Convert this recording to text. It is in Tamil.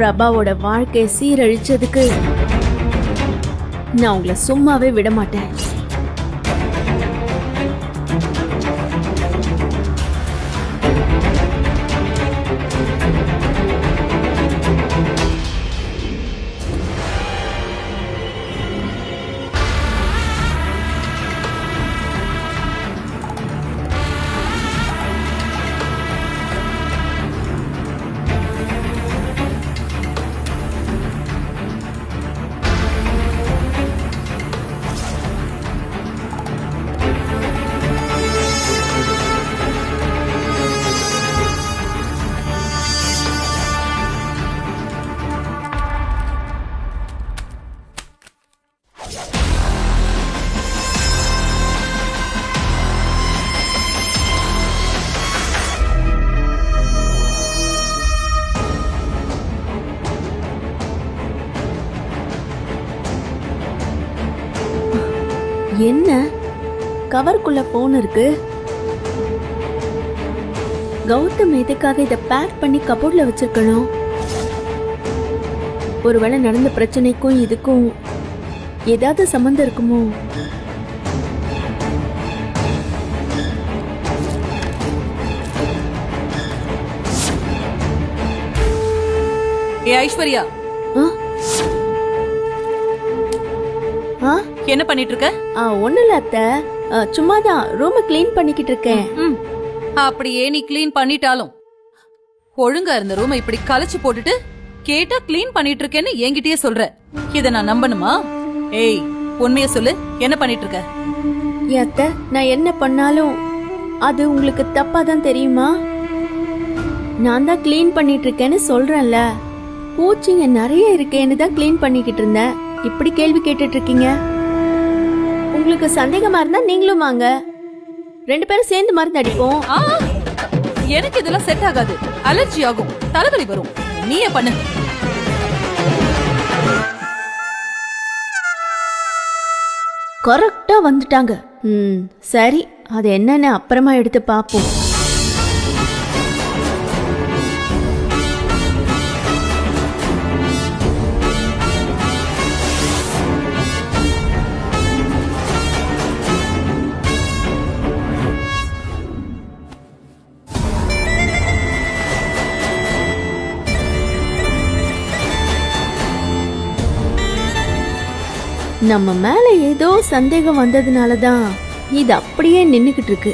பிரபாவோட வாழ்க்கையை சீரழிச்சதுக்கு நான் உங்களை சும்மாவே விட மாட்டேன் என்ன? கவருக்குள்ள போன் இருக்கு. கௌதம் எதுக்காக இதை பேக் பண்ணி கபோர்ட்ல வச்சிருக்கணும்? ஒருவேளை நடந்த பிரச்சனைக்கும் இதுக்கும் ஏதாவது சம்மந்தம் இருக்குமோ? ஏ ஐஸ்வர்யா. ஆ? என்ன பண்ணிட்டு இருக்க ஒன்றும் இல்லை அத்தை. ஆ, சும்மாதான் ரூமை க்ளீன் பண்ணிக்கிட்டு இருக்கேன். ம் அப்படியே நீ க்ளீன் பண்ணிட்டாலும். ஒழுங்கா இருந்த ரூமை இப்படி கலைச்சு போட்டுட்டு கேட்டா க்ளீன் பண்ணிட்டு இருக்கேன்னு என்கிட்டயே சொல்ற. இத நான் நம்பணுமா? ஏய் உண்மைய சொல்லு. என்ன பண்ணிட்டு இருக்க ஏன் அத்தை நான் என்ன பண்ணாலும் அது உங்களுக்கு தப்பா தான் தெரியுமா? நான் தான் க்ளீன் பண்ணிட்டு இருக்கேன்னு சொல்றேன்ல. பூச்சிங்க நிறைய இருக்கேன்னு தான் க்ளீன் பண்ணிக்கிட்டு இருந்தேன். இப்படி கேள்வி கேட்டுட்டு இருக்கீங்க? உங்களுக்கு சந்தேகமா இருந்தா நீங்களும் வாங்க. ரெண்டு பேரும் சேர்ந்து மருந்து அடிப்போம். ஆ எனக்கு இதெல்லாம் செட் ஆகாது. அலர்ஜி ஆகும். தலைவலி வரும். நீயே பண்ணு. கரெக்டா வந்துட்டாங்க. ம் சரி. அது என்னன்னு அப்புறமா எடுத்து பார்ப்போம். நம்ம மேல ஏதோ சந்தேகம் வந்ததுனால தான் இது அப்படியே நின்னுக்கிட்டு இருக்கு.